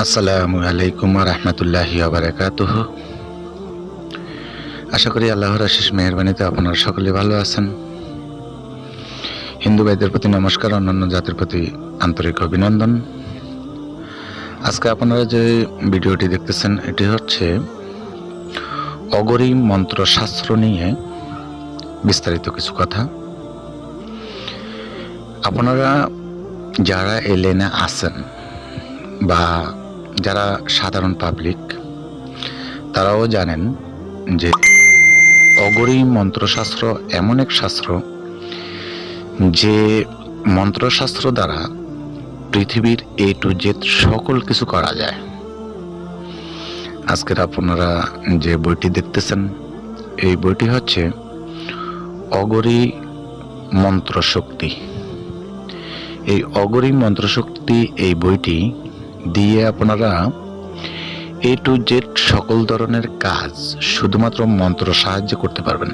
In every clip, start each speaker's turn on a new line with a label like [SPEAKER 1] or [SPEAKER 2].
[SPEAKER 1] আসসালামু আলাইকুম রহমতুল্লাহি আবরাকাতুহ আশা করি আল্লাহর আশিস মেহরবানিতে আপনারা সকলে ভালো আছেন। হিন্দু ভাইদের প্রতি নমস্কার, অন্যান্য জাতির প্রতি আন্তরিক অভিনন্দন। আজকে আপনারা যে ভিডিওটি দেখতেছেন, এটি হচ্ছে অগরি মন্ত্রশাস্ত্র নিয়ে বিস্তারিত কিছু কথা। আপনারা যারা এই লেনে আছেন বা যারা সাধারণ পাবলিক তারাও জানেন যে অগরি মন্ত্রশাস্ত্র এমন এক শাস্ত্র যে মন্ত্রশাস্ত্র দ্বারা পৃথিবীর এ টু জেড সকল কিছু করা যায়। আজকের আপনারা যে বইটি দেখতেছেন, এই বইটি হচ্ছে অগরি মন্ত্রশক্তি। এই অগরি মন্ত্রশক্তি, এই বইটি দিয়ে আপনারা এ টু জেড সকল ধরনের কাজ শুধুমাত্র মন্ত্র সাহায্যে করতে পারবেন।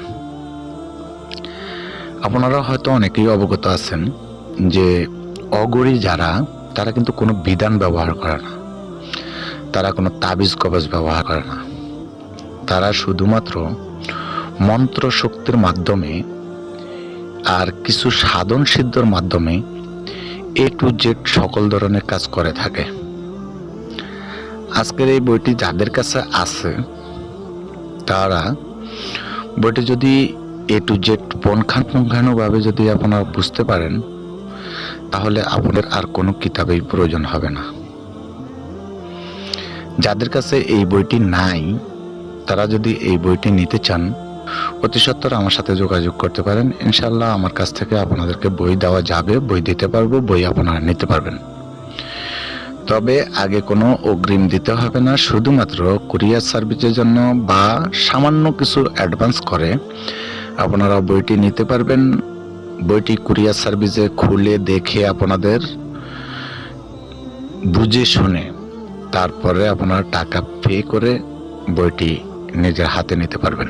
[SPEAKER 1] আপনারা হয়তো অনেকেই অবগত আছেন যে অগরি যারা, তারা কিন্তু কোনো বিধান ব্যবহার করে না। তারা কোনো তাবিজ কবজ ব্যবহার করে না। তারা শুধুমাত্র মন্ত্র শক্তির মাধ্যমে আর কিছু সাধন সিদ্ধর মাধ্যমে এ টু জেড সকল ধরনের কাজ করে থাকে। আজকের এই বইটি যাদের কাছে আছে, তারা বইটি যদি এ টু জেড পুঙ্খানুপুঙ্খানুভাবে যদি আপনারা বুঝতে পারেন, তাহলে আপনাদের আর কোনো কিতাবেই প্রয়োজন হবে না। যাদের কাছে এই বইটি নাই, তারা যদি এই বইটি নিতে চান, অতি সত্তর আমার সাথে যোগাযোগ করতে পারেন। ইনশাল্লাহ আমার কাছ থেকে আপনাদেরকে বই দেওয়া যাবে, বই দিতে পারব, বই আপনারা নিতে পারবেন। তবে আগে কোনো অগ্রিম দিতে হবে না, শুধুমাত্র কুরিয়ার সার্ভিসের জন্য বা সামান্য কিছু অ্যাডভান্স করে। আপনারা বইটি নিতে পারবেন। বইটি কুরিয়ার সার্ভিসে খুলে দেখে আপনাদের বুঝে শুনে, তারপরে আপনারা টাকা পে করে বইটি নিজের হাতে নিতে পারবেন।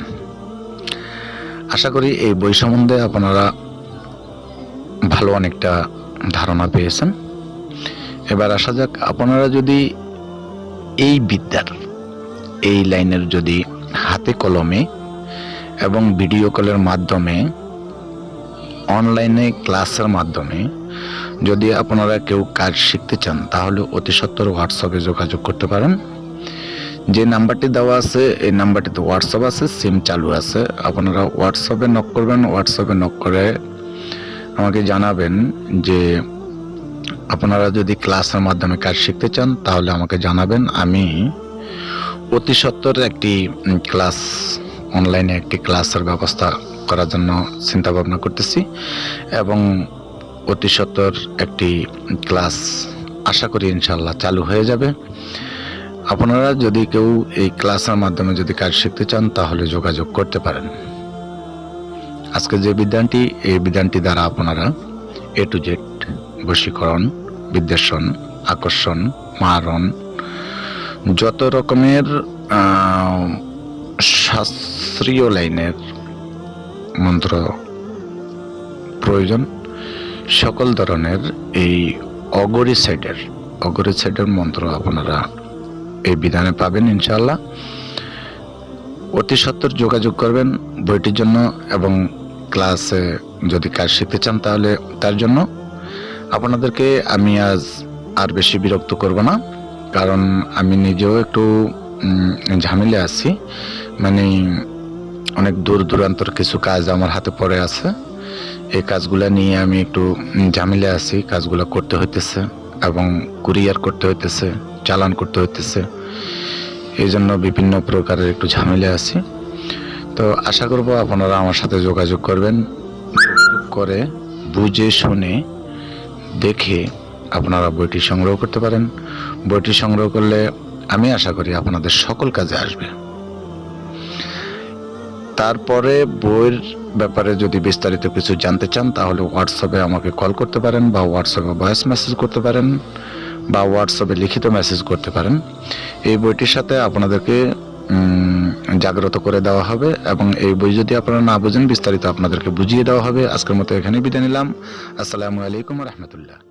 [SPEAKER 1] আশা করি এই বই সম্বন্ধে আপনারা ভালো অনেকটা ধারণা পেয়েছেন। এবার আসা যাক, আপনারা যদি এই বিদ্যার, এই লাইনের যদি হাতে কলমে এবং ভিডিও কলের মাধ্যমে, অনলাইনে ক্লাসের মাধ্যমে যদি আপনারা কেউ কাজ শিখতে চান, তাহলে অতি সত্তর হোয়াটসঅ্যাপে যোগাযোগ করতে পারেন। যে নাম্বারটি দেওয়া আছে, এই নাম্বারটিতে হোয়াটসঅ্যাপ আছে সিম চালু আছে। আপনারা হোয়াটসঅ্যাপে নক করবেন হোয়াটসঅ্যাপে নক করে আমাকে জানাবেন যে আপনারা যদি ক্লাসের মাধ্যমে কাজ শিখতে চান, তাহলে আমাকে জানাবেন। আমি অতি সত্তর একটি ক্লাস অনলাইনে একটি ক্লাসের ব্যবস্থা করার জন্য চিন্তা ভাবনা করতেছি এবং অতি সত্তর একটি ক্লাস আশা করি ইনশাল্লাহ চালু হয়ে যাবে। আপনারা যদি কেউ এই ক্লাসের মাধ্যমে যদি কাজ শিখতে চান, তাহলে যোগাযোগ করতে পারেন। আজকে যে বিধানটি, এই বিধানটি দ্বারা আপনারা এ টু জেড বশীকরণ বিদ্বেষণ, আকর্ষণ, মারণ, যত রকমের শাস্ত্রীয় লাইনের মন্ত্র প্রয়োজন, সকল ধরনের এই অগরি সাইডের অগরি সাইডের মন্ত্র আপনারা এই বিধানে পাবেন ইনশাল্লাহ অতি সত্তর যোগাযোগ করবেন বইটির জন্য এবং ক্লাসে যদি কাজ শিখতে চান তাহলে তার জন্য আপনাদেরকে আমি আজ আর বেশি বিরক্ত করব না, কারণ আমি নিজেও একটু ঝামেলে আছি। মানে অনেক দূর দূরান্তর কিছু কাজ আমার হাতে পড়ে আছে। এই কাজগুলো নিয়ে আমি একটু ঝামেলে আছি। কাজগুলো করতে হইতেছে এবং কুরিয়ার করতে হইতেছে, চালান করতে হইতেছে। এই জন্য বিভিন্ন প্রকারের একটু ঝামেলে আছি। তো আশা করব আপনারা আমার সাথে যোগাযোগ করবেন। করে বুঝে শুনে দেখে আপনারা বইটি সংগ্রহ করতে পারেন। বইটি সংগ্রহ করলে আমি আশা করি আপনাদের সকল কাজে আসবে। তারপরে বইয়ের ব্যাপারে যদি বিস্তারিত কিছু জানতে চান, তাহলে হোয়াটসঅ্যাপে আমাকে কল করতে পারেন বা হোয়াটসঅ্যাপে ভয়েস মেসেজ করতে পারেন বা হোয়াটসঅ্যাপে লিখিত মেসেজ করতে পারেন। এই বইটির সাথে আপনাদেরকে জাগ্রত করে দেওয়া হবে এবং এই বই যদি আপনারা না বুঝেন, বিস্তারিত আপনাদেরকে বুঝিয়ে দেওয়া হবে। আজকের মতো এখানে বিদায় নিলাম। আসসালামু আলাইকুম রহমতুল্লাহ।